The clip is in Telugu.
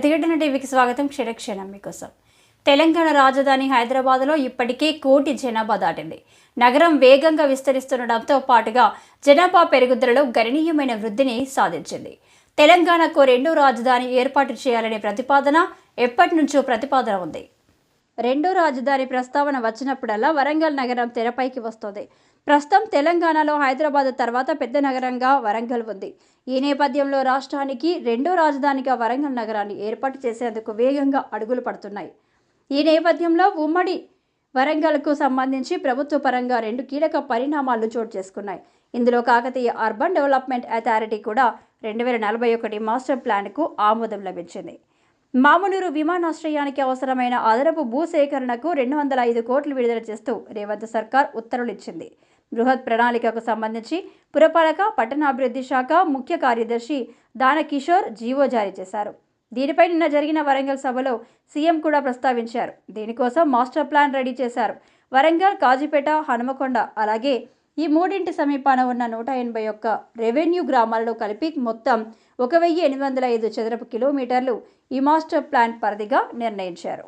ప్రతిఘటన టీవీకి స్వాగతం క్షణక్షణం మీకోసం. తెలంగాణ రాజధాని హైదరాబాద్లో ఇప్పటికే కోటి జనాభా దాటింది. నగరం వేగంగా విస్తరిస్తుండటంతో పాటుగా జనాభా పెరుగుదలలో గణనీయమైన వృద్ధిని సాధించింది. తెలంగాణకు రెండో రాజధాని ఏర్పాటు చేయాలనే ప్రతిపాదన ఎప్పటి నుంచో ప్రతిపాదన ఉంది. రెండో రాజధాని ప్రస్తావన వచ్చినప్పుడల్లా వరంగల్ నగరం తెరపైకి వస్తోంది. ప్రస్తుతం తెలంగాణలో హైదరాబాద్ తర్వాత పెద్ద నగరంగా వరంగల్ ఉంది. ఈ నేపథ్యంలో రాష్ట్రానికి రెండో రాజధానిగా వరంగల్ నగరాన్ని ఏర్పాటు చేసేందుకు వేగంగా అడుగులు పడుతున్నాయి. ఈ నేపథ్యంలో ఉమ్మడి వరంగల్కు సంబంధించి ప్రభుత్వ పరంగా రెండు కీలక పరిణామాలు చోటు చేసుకున్నాయి. ఇందులో కాకతీయ అర్బన్ డెవలప్మెంట్ అథారిటీ కూడా రెండు వేల నలభై ఒకటి మాస్టర్ ప్లాన్కు ఆమోదం లభించింది. మామునూరు విమానాశ్రయానికి అవసరమైన అదనపు భూసేకరణకు రెండు వందల ఐదు కోట్లు విడుదల చేస్తూ రేవంత్ సర్కార్ ఉత్తర్వులు ఇచ్చింది. బృహత్ ప్రణాళికకు సంబంధించి పురపాలక పట్టణాభివృద్ధి శాఖ ముఖ్య కార్యదర్శి దానకిషోర్ జీవో జారీ చేశారు. దీనిపై నిన్న జరిగిన వరంగల్ సభలో సీఎం కూడా ప్రస్తావించారు. దీనికోసం మాస్టర్ ప్లాన్ రెడీ చేశారు. వరంగల్ కాజీపేట హనుమకొండ అలాగే ఈ మూడింటి సమీపాన ఉన్న నూట ఎనభై ఒక్క రెవెన్యూ గ్రామాలలో కలిపి మొత్తం ఒక వెయ్యి ఎనిమిది వందల ఐదు చదరపు కిలోమీటర్లు ఈ మాస్టర్ ప్లాన్ పరిధిగా నిర్ణయించారు.